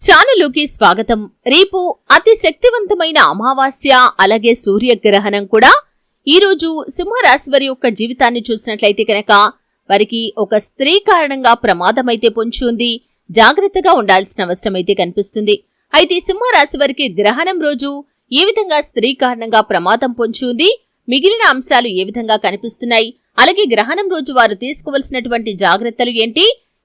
ఛానలుకి స్వాగతం. రేపు అతి శక్తివంతమైన అమావాస్య అలాగే సూర్యగ్రహణం కూడా. ఈ రోజు సింహరాశి వారి యొక్క జీవితాన్ని చూసినట్లయితే కనుక వారికి ఒక స్త్రీ కారణంగా ప్రమాదమైతే పొంచి ఉంది జాగ్రత్తగా ఉండాల్సిన అవసరం అయితే కనిపిస్తుంది. అయితే సింహరాశి వారికి గ్రహణం రోజు ఏ విధంగా స్త్రీ కారణంగా ప్రమాదం పొంచి ఉంది మిగిలిన అంశాలు ఏ విధంగా కనిపిస్తున్నాయి? అలాగే గ్రహణం రోజు వారు తీసుకోవలసినటువంటి జాగ్రత్తలు ఏంటి?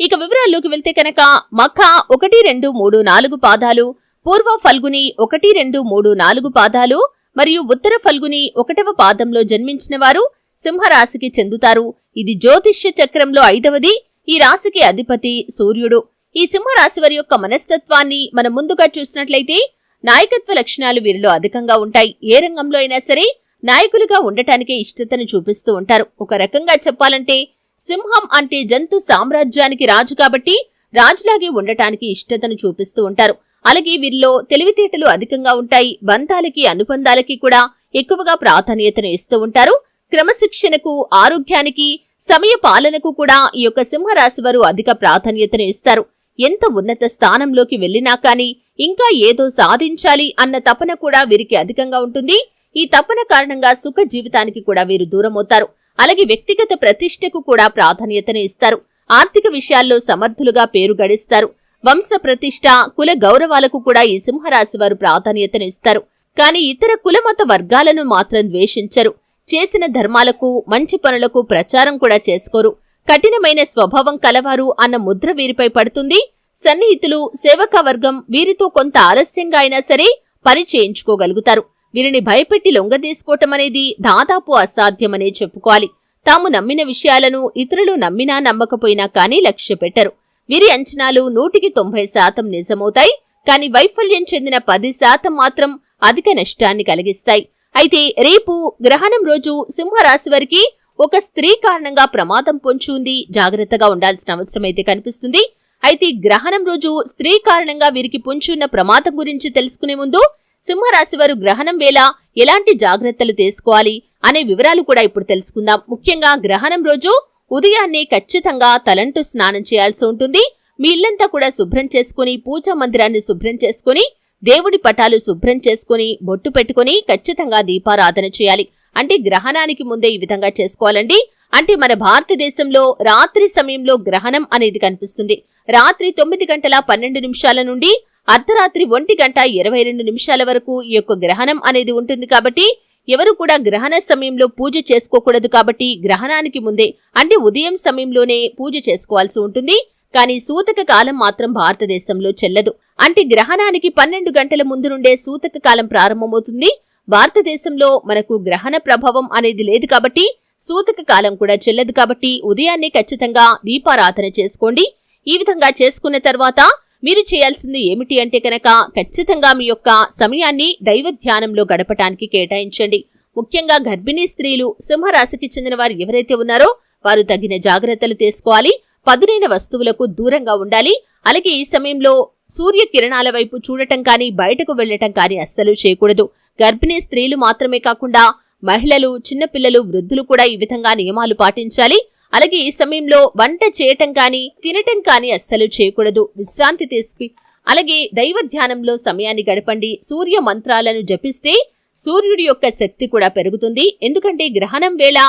ఇక వివరాల్లోకి వెళ్తే కనుక మఖ ఒకటి రెండు మూడు నాలుగు పాదాలు పూర్వ ఫల్గుని ఒకటి రెండు మూడు నాలుగు పాదాలు మరియు ఉత్తర ఫల్గుని ఒకటవ పాదంలో జన్మించిన వారు సింహరాశికి చెందుతారు. ఇది జ్యోతిష్య చక్రంలో ఐదవది. ఈ రాశికి అధిపతి సూర్యుడు. ఈ సింహరాశి వారి యొక్క మనస్తత్వాన్ని మనం ముందుగా చూసినట్లయితే నాయకత్వ లక్షణాలు వీరిలో అధికంగా ఉంటాయి. ఏ రంగంలో అయినా సరే నాయకులుగా ఉండటానికే ఇష్టతను చూపిస్తూ ఉంటారు. ఒక రకంగా చెప్పాలంటే సింహం అంటే జంతు సామ్రాజ్యానికి రాజు కాబట్టి రాజులాగే ఉండటానికి ఇష్టతను చూపిస్తూ ఉంటారు. అలాగే వీరిలో తెలివితేటలు అధికంగా ఉంటాయి. బంధాలకి అనుబంధాలకి కూడా ఎక్కువగా ప్రాధాన్యతను ఇస్తూ ఉంటారు. క్రమశిక్షణకు ఆరోగ్యానికి సమయ పాలనకు కూడా ఈ యొక్క సింహరాశి వారు అధిక ప్రాధాన్యతను ఇస్తారు. ఎంత ఉన్నత స్థానంలోకి వెళ్ళినా కాని ఇంకా ఏదో సాధించాలి అన్న తపన కూడా వీరికి అధికంగా ఉంటుంది. ఈ తపన కారణంగా సుఖ జీవితానికి కూడా వీరు దూరమవుతారు. అలాగే వ్యక్తిగత ప్రతిష్టకు కూడా ప్రాధాన్యతను ఇస్తారు. ఆర్థిక విషయాల్లో సమర్థులుగా పేరు గడిస్తారు. వంశ ప్రతిష్ట కుల గౌరవాలకు కూడా ఈ సింహరాశి వారు ప్రాధాన్యతను ఇస్తారు. కానీ ఇతర కులమత వర్గాలను మాత్రం ద్వేషించరు. చేసిన ధర్మాలకు మంచి పనులకు ప్రచారం కూడా చేసుకోరు. కఠినమైన స్వభావం కలవారు అన్న ముద్ర వీరిపై పడుతుంది. సన్నిహితులు సేవక వర్గం వీరితో కొంత ఆలస్యంగా అయినా సరే పని చేయించుకోగలుగుతారు. వీరిని భయపెట్టి లొంగదీసుకోవటం అనేది దాదాపు అసాధ్యమనే చెప్పుకోవాలి. తాము నమ్మిన విషయాలను ఇతరులు నమ్మినా నమ్మకపోయినా కానీ లక్ష్య పెట్టరు. వీరి అంచనాలు నూటికి తొంభై శాతం నిజమవుతాయి. కానీ వైఫల్యం చెందిన పది శాతం మాత్రం అధిక నష్టాన్ని కలిగిస్తాయి. అయితే రేపు గ్రహణం రోజు సింహరాశి వారికి ఒక స్త్రీ కారణంగా ప్రమాదం పొంచి ఉంది జాగ్రత్తగా ఉండాల్సిన అవసరం అయితే కనిపిస్తుంది. అయితే గ్రహణం రోజు స్త్రీ కారణంగా వీరికి పొంచి ఉన్న ప్రమాదం గురించి తెలుసుకునే ముందు సింహరాశి వారు గ్రహణం వేళ ఎలాంటి జాగ్రత్తలు తీసుకోవాలి అనే వివరాలు కూడా ఇప్పుడు తెలుసుకుందాం. ముఖ్యంగా గ్రహణం రోజు ఉదయాన్నే ఖచ్చితంగా తలంటూ స్నానం చేయాల్సి ఉంటుంది. మీ ఇల్లంతా కూడా శుభ్రం చేసుకుని పూజా మందిరాన్ని శుభ్రం చేసుకుని దేవుడి పటాలు శుభ్రం చేసుకుని బొట్టు పెట్టుకుని ఖచ్చితంగా దీపారాధన చేయాలి. అంటే గ్రహణానికి ముందే ఈ విధంగా చేసుకోవాలండి. అంటే మన భారతదేశంలో రాత్రి సమయంలో గ్రహణం అనేది కనిపిస్తుంది. రాత్రి తొమ్మిది గంటల పన్నెండు నిమిషాల నుండి అర్ధరాత్రి ఒంటి గంట ఇరవై రెండు నిమిషాల వరకు ఈ యొక్క గ్రహణం అనేది ఉంటుంది కాబట్టి ఎవరు కూడా గ్రహణ సమయంలో పూజ చేసుకోకూడదు కాబట్టి గ్రహణానికి ముందే అంటే ఉదయం సమయంలోనే పూజ చేసుకోవాల్సి ఉంటుంది. కానీ సూతక కాలం మాత్రం భారతదేశంలో చెల్లదు. అంటే గ్రహణానికి పన్నెండు గంటల ముందు నుండే సూతక కాలం ప్రారంభమవుతుంది. భారతదేశంలో మనకు గ్రహణ ప్రభావం అనేది లేదు కాబట్టి సూతక కాలం కూడా చెల్లదు కాబట్టి ఉదయాన్నే ఖచ్చితంగా దీపారాధన చేసుకోండి. ఈ విధంగా చేసుకున్న తర్వాత మీరు చేయాల్సింది ఏమిటి అంటే కనుక ఖచ్చితంగా మీ యొక్క సమయాన్ని దైవ ధ్యానంలో గడపటానికి కేటాయించండి. ముఖ్యంగా గర్భిణీ స్త్రీలు సింహరాశికి చెందిన వారు ఎవరైతే ఉన్నారో వారు తగిన జాగ్రత్తలు తీసుకోవాలి. పదునైన వస్తువులకు దూరంగా ఉండాలి. అలాగే ఈ సమయంలో సూర్య కిరణాల వైపు చూడటం కానీ బయటకు వెళ్ళటం కానీ అస్సలు చేయకూడదు. గర్భిణీ స్త్రీలు మాత్రమే కాకుండా మహిళలు చిన్నపిల్లలు వృద్ధులు కూడా ఈ విధంగా నియమాలు పాటించాలి. అలాగే ఈ సమయంలో వంట చేయటం కానీ తినటం కానీ అస్సలు చేయకూడదు. విశ్రాంతి తీసుకు అలాగే దైవ ధ్యానంలో సమయాన్ని గడపండి. సూర్య మంత్రాలను జపిస్తే సూర్యుడి యొక్క శక్తి కూడా పెరుగుతుంది. ఎందుకంటే గ్రహణం వేళ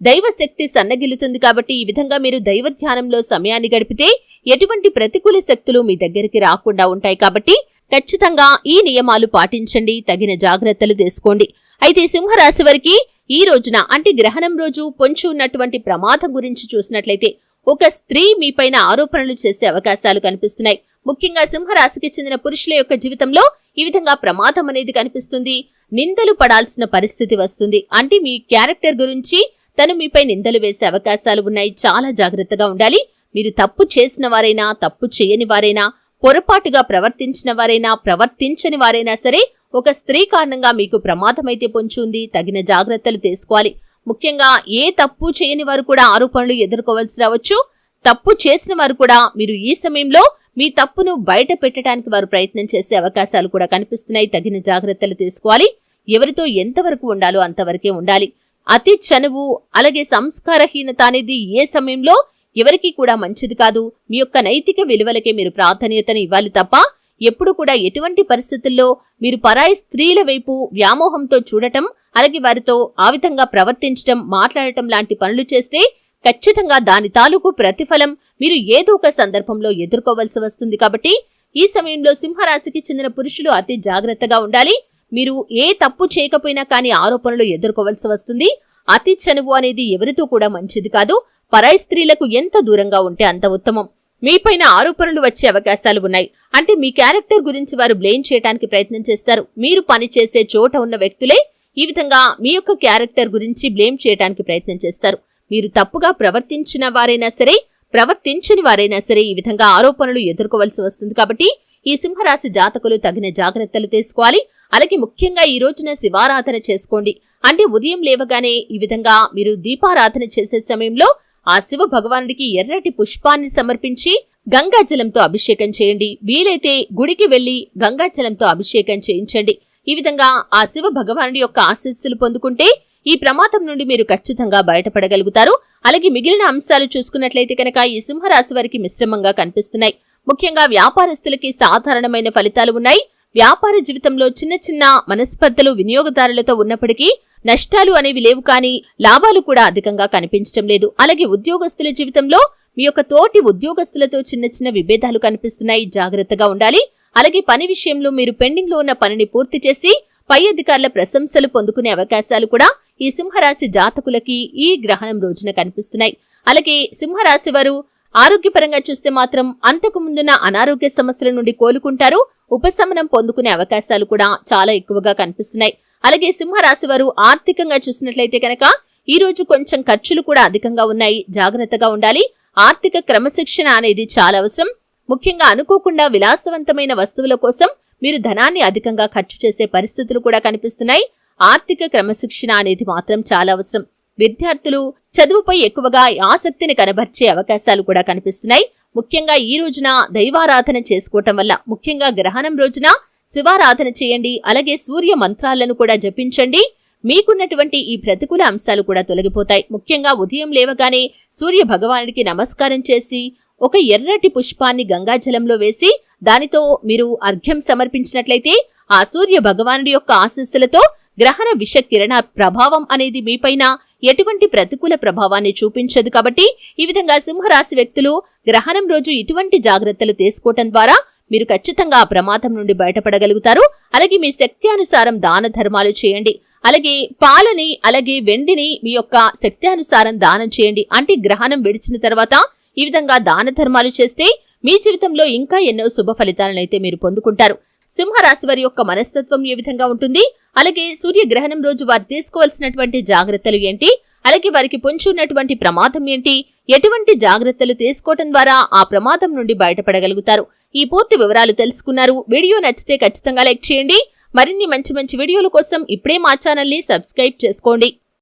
దైవ శక్తి సన్నగిల్లుతుంది కాబట్టి ఈ విధంగా మీరు దైవ ధ్యానంలో సమయాన్ని గడిపితే ఎటువంటి ప్రతికూల శక్తులు మీ దగ్గరికి రాకుండా ఉంటాయి కాబట్టి ఖచ్చితంగా ఈ నియమాలు పాటించండి. తగిన జాగ్రత్తలు తీసుకోండి. అయితే సింహరాశి వారికి ఈ రోజున అంటే గ్రహణం రోజు పొంచి ఉన్నటువంటి ప్రమాదం గురించి చూసినట్లయితే ఒక స్త్రీ మీపైన ఆరోపణలు చేసే అవకాశాలు కనిపిస్తున్నాయి. ముఖ్యంగా సింహరాశికి చెందిన పురుషుల యొక్క జీవితంలో ఈ విధంగా ప్రమాదం అనేది కనిపిస్తుంది. నిందలు పడాల్సిన పరిస్థితి వస్తుంది. అంటే మీ క్యారెక్టర్ గురించి తను మీపై నిందలు వేసే అవకాశాలు ఉన్నాయి. చాలా జాగ్రత్తగా ఉండాలి. మీరు తప్పు చేసిన వారైనా తప్పు చేయని వారైనా పొరపాటుగా ప్రవర్తించిన వారైనా ప్రవర్తించని వారైనా సరే ఒక స్త్రీ కారణంగా మీకు ప్రమాదమైతే పొంచుంది. తగిన జాగ్రత్తలు తీసుకోవాలి. ముఖ్యంగా ఏ తప్పు చేయని వారు కూడా ఆరోపణలు ఎదుర్కోవాల్సి రావచ్చు. తప్పు చేసిన వారు కూడా మీరు ఈ సమయంలో మీ తప్పును బయట పెట్టడానికి వారు ప్రయత్నం చేసే అవకాశాలు కూడా కనిపిస్తున్నాయి. తగిన జాగ్రత్తలు తీసుకోవాలి. ఎవరితో ఎంతవరకు ఉండాలో అంతవరకే ఉండాలి. అతి చనువు అలాగే సంస్కారహీనత అనేది ఏ సమయంలో ఎవరికీ కూడా మంచిది కాదు. మీ యొక్క నైతిక విలువలకే మీరు ప్రాధాన్యతను ఇవ్వాలి తప్ప ఎప్పుడు కూడా ఎటువంటి పరిస్థితుల్లో మీరు పరాయి స్త్రీల వైపు వ్యామోహంతో చూడటం అలాగే వారితో ఆ విధంగా ప్రవర్తించటం మాట్లాడటం లాంటి పనులు చేస్తే ఖచ్చితంగా దాని తాలూకు ప్రతిఫలం మీరు ఏదో ఒక సందర్భంలో ఎదుర్కోవలసి వస్తుంది. కాబట్టి ఈ సమయంలో సింహరాశికి చెందిన పురుషులు అతి జాగ్రత్తగా ఉండాలి. మీరు ఏ తప్పు చేయకపోయినా కానీ ఆరోపణలు ఎదుర్కోవలసి వస్తుంది. అతి చనువు అనేది ఎవరితో కూడా మంచిది కాదు. పరాయి స్త్రీలకు ఎంత దూరంగా ఉంటే అంత ఉత్తమం. మీపైన ఆరోపణలు వచ్చే అవకాశాలు ఉన్నాయి. అంటే మీ క్యారెక్టర్ గురించి వారు బ్లేమ్ చేయడానికి ప్రయత్నం చేస్తారు. మీరు పనిచేసే చోట ఉన్న వ్యక్తులే ఈ విధంగా మీ యొక్క క్యారెక్టర్ గురించి బ్లేమ్ చేయడానికి ప్రయత్నం చేస్తారు. మీరు తప్పుగా ప్రవర్తించిన వారైనా సరే ప్రవర్తించని వారైనా సరే ఈ విధంగా ఆరోపణలు ఎదుర్కోవలసి వస్తుంది కాబట్టి ఈ సింహరాశి జాతకులు తగిన జాగ్రత్తలు తీసుకోవాలి. అలాగే ముఖ్యంగా ఈ రోజున శివారాధన చేసుకోండి. అంటే ఉదయం లేవగానే ఈ విధంగా మీరు దీపారాధన చేసే సమయంలో ఆ శివ భగవానుడికి ఎర్రటి పుష్పాన్ని సమర్పించి గంగాజలంతో అభిషేకం చేయండి. వీలైతే గుడికి వెళ్ళి గంగాజలంతో అభిషేకం చేయించండి. ఈ విధంగా ఆ శివ భగవానుడి యొక్క ఆశీస్సులు పొందుకుంటే ఈ ప్రమాదం నుండి మీరు ఖచ్చితంగా బయటపడగలుగుతారు. అలాగే మిగిలిన అంశాలు చూసుకున్నట్లయితే కనుక ఈ సింహరాశి వారికి మిశ్రమంగా కనిపిస్తున్నాయి. ముఖ్యంగా వ్యాపారస్తులకి సాధారణమైన ఫలితాలు ఉన్నాయి. వ్యాపార జీవితంలో చిన్న చిన్న మనస్పర్ధలు వినియోగదారులతో ఉన్నప్పటికీ నష్టాలు అనేవి లేవు కానీ లాభాలు కూడా అధికంగా కనిపించడం లేదు. అలాగే ఉద్యోగస్తుల జీవితంలో మీ యొక్క తోటి ఉద్యోగస్తులతో చిన్న చిన్న విభేదాలు కనిపిస్తున్నాయి. జాగ్రత్తగా ఉండాలి. అలాగే పని విషయంలో మీరు పెండింగ్లో ఉన్న పనిని పూర్తి చేసి పై అధికారుల ప్రశంసలు పొందుకునే అవకాశాలు కూడా ఈ సింహరాశి జాతకులకి ఈ గ్రహణం రోజున కనిపిస్తున్నాయి. అలాగే సింహరాశి వారు ఆరోగ్యపరంగా చూస్తే మాత్రం అంతకు ముందున్న అనారోగ్య సమస్యల నుండి కోలుకుంటారు. ఉపశమనం పొందుకునే అవకాశాలు కూడా చాలా ఎక్కువగా కనిపిస్తున్నాయి. అలాగే సింహరాశి వారు ఆర్థికంగా చూసినట్లయితే కనుక ఈ రోజు కొంచెం ఖర్చులు కూడా అధికంగా ఉన్నాయి. జాగ్రత్తగా ఉండాలి. ఆర్థిక క్రమశిక్షణ అనేది చాలా అవసరం. ముఖ్యంగా అనుకోకుండా విలాసవంతమైన వస్తువుల కోసం మీరు ధనాన్ని అధికంగా ఖర్చు చేసే పరిస్థితులు కూడా కనిపిస్తున్నాయి. ఆర్థిక క్రమశిక్షణ అనేది మాత్రం చాలా అవసరం. విద్యార్థులు చదువుపై ఎక్కువగా ఆసక్తిని కనబర్చే అవకాశాలు కూడా కనిపిస్తున్నాయి. ముఖ్యంగా ఈ రోజున దైవారాధన చేసుకోవటం వల్ల ముఖ్యంగా గ్రహణం రోజున శివారాధన చేయండి అలాగే సూర్య మంత్రాలను కూడా జపించండి. మీకున్నటువంటి ఈ ప్రతికూల అంశాలు కూడా తొలగిపోతాయి. ముఖ్యంగా ఉదయం లేవగానే సూర్య భగవానుడికి నమస్కారం చేసి ఒక ఎర్రటి పుష్పాన్ని గంగాజలంలో వేసి దానితో మీరు అర్ఘ్యం సమర్పించినట్లయితే ఆ సూర్య భగవానుడి యొక్క ఆశీస్సులతో గ్రహణ విష కిరణ ప్రభావం అనేది మీపైన ఎటువంటి ప్రతికూల ప్రభావాన్ని చూపించదు కాబట్టి ఈ విధంగా సింహరాశి వ్యక్తులు గ్రహణం రోజు ఇటువంటి జాగ్రత్తలు తీసుకోవటం ద్వారా మీరు ఖచ్చితంగా ఆ ప్రమాదం నుండి బయటపడగలుగుతారు. అలాగే మీ శక్తి అనుసారం దాన ధర్మాలు చేయండి. అలాగే పాలని అలాగే వెండిని మీ యొక్క శక్తి అనుసారం దానం చేయండి. అంటే గ్రహణం విడిచిన తర్వాత ఈ విధంగా దాన ధర్మాలు చేస్తే మీ జీవితంలో ఇంకా ఎన్నో శుభ ఫలితాలనైతే మీరు పొందుకుంటారు. సింహరాశి వారి యొక్క మనస్తత్వం ఏ విధంగా ఉంటుంది? అలాగే సూర్యగ్రహణం రోజు వారు తీసుకోవాల్సినటువంటి జాగ్రత్తలు ఏంటి? అలాగే వారికి పొంచి ఉన్నటువంటి ప్రమాదం ఏంటి? ఎటువంటి జాగ్రత్తలు తీసుకోవటం ద్వారా ఆ ప్రమాదం నుండి బయటపడగలుగుతారు? ఈ పూర్తి వివరాలు తెలుసుకున్నారు. వీడియో నచ్చితే ఖచ్చితంగా లైక్ చేయండి. మరిన్ని మంచి మంచి వీడియోల కోసం ఇప్పుడే మా ని సబ్స్క్రైబ్ చేసుకోండి.